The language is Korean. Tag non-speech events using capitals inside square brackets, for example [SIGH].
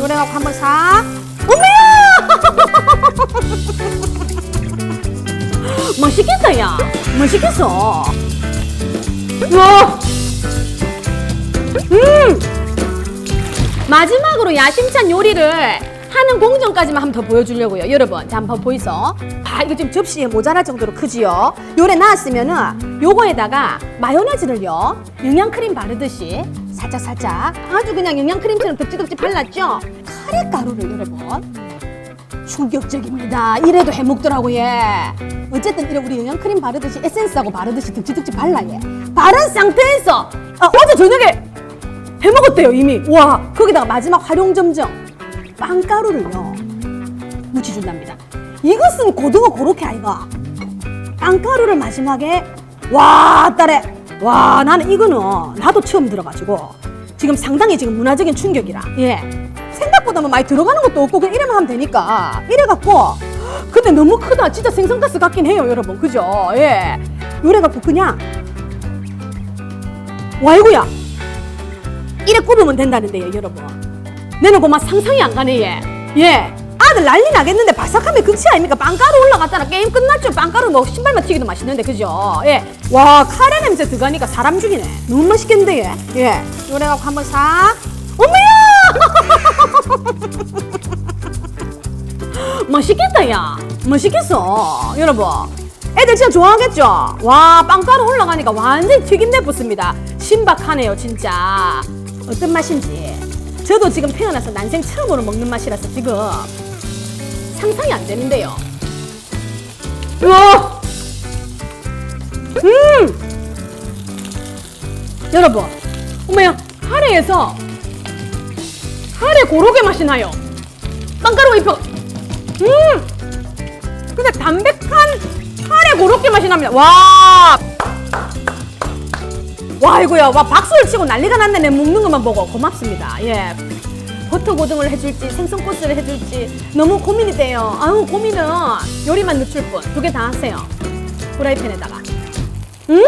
요래갖고 한번 싹. 어머야! 맛있겠다, 야. 맛있겠어. 와! 음! 마지막으로 야심찬 요리를 하는 공정까지만 한번 더 보여주려고요. 여러분, 자, 한번 보이소. 아, 이거 지금 접시에 모자랄 정도로 크지요? 요래 나왔으면은 요거에다가 마요네즈를요, 영양크림 바르듯이 살짝 살짝 아주 그냥 영양크림처럼 덕지덕지 발랐죠? 카레가루를 여러분. 충격적입니다. 이래도 해먹더라고, 얘. 어쨌든 이래 우리 영양크림 바르듯이 에센스하고 바르듯이 덕지덕지 발라, 얘. 바른 상태에서 아, 어제 저녁에 해먹었대요 이미 와 거기다가 마지막 활용점정 빵가루를요 묻혀준답니다 이것은 고등어 고로케 아이가 빵가루를 마지막에 와 딸에 와 나는 이거는 나도 처음 들어가지고 지금 상당히 지금 문화적인 충격이라. 예. 생각보다 뭐 많이 들어가는 것도 없고 그냥 이래만 하면 되니까. 이래갖고 근데 너무 크다. 진짜 생선가스 같긴 해요 여러분. 그죠? 예. 요래갖고 그냥 와이구야. 이래 굽으면 된다는데요 여러분. 내는 그만 상상이 안 가네 얘. 예. 아들 난리 나겠는데 바삭함의 극치 아닙니까? 빵가루 올라갔잖아 게임 끝났죠. 빵가루 뭐 신발만 튀기도 맛있는데 그죠? 예 와 카레 냄새 들어가니까 사람 죽이네. 너무 맛있겠는데 얘? 예. 요래갖고 한번 싹 어머야! [LAUGHS] 맛있겠다 야. 맛있겠어 여러분. 애들 진짜 좋아하겠죠? 와 빵가루 올라가니까 완전히 튀김내 붙습니다. 신박하네요 진짜. 어떤 맛인지. 저도 지금 태어나서 난생 처음으로 먹는 맛이라서 지금 상상이 안 되는데요 우와 음 여러분 어머야 카레에서 카레 고로케 맛이 나요 빵가루가 입혀 음 근데 담백한 카레 고로케 맛이 납니다. 와. 와 이거야. 와 박수를 치고 난리가 났네. 내 먹는 것만 보고 고맙습니다. 예. 버터 고등을 해줄지 생선 코스를 해줄지 너무 고민이 돼요. 아유 고민은 요리만 늦출 뿐. 두 개 다 하세요. 프라이팬에다가. 음.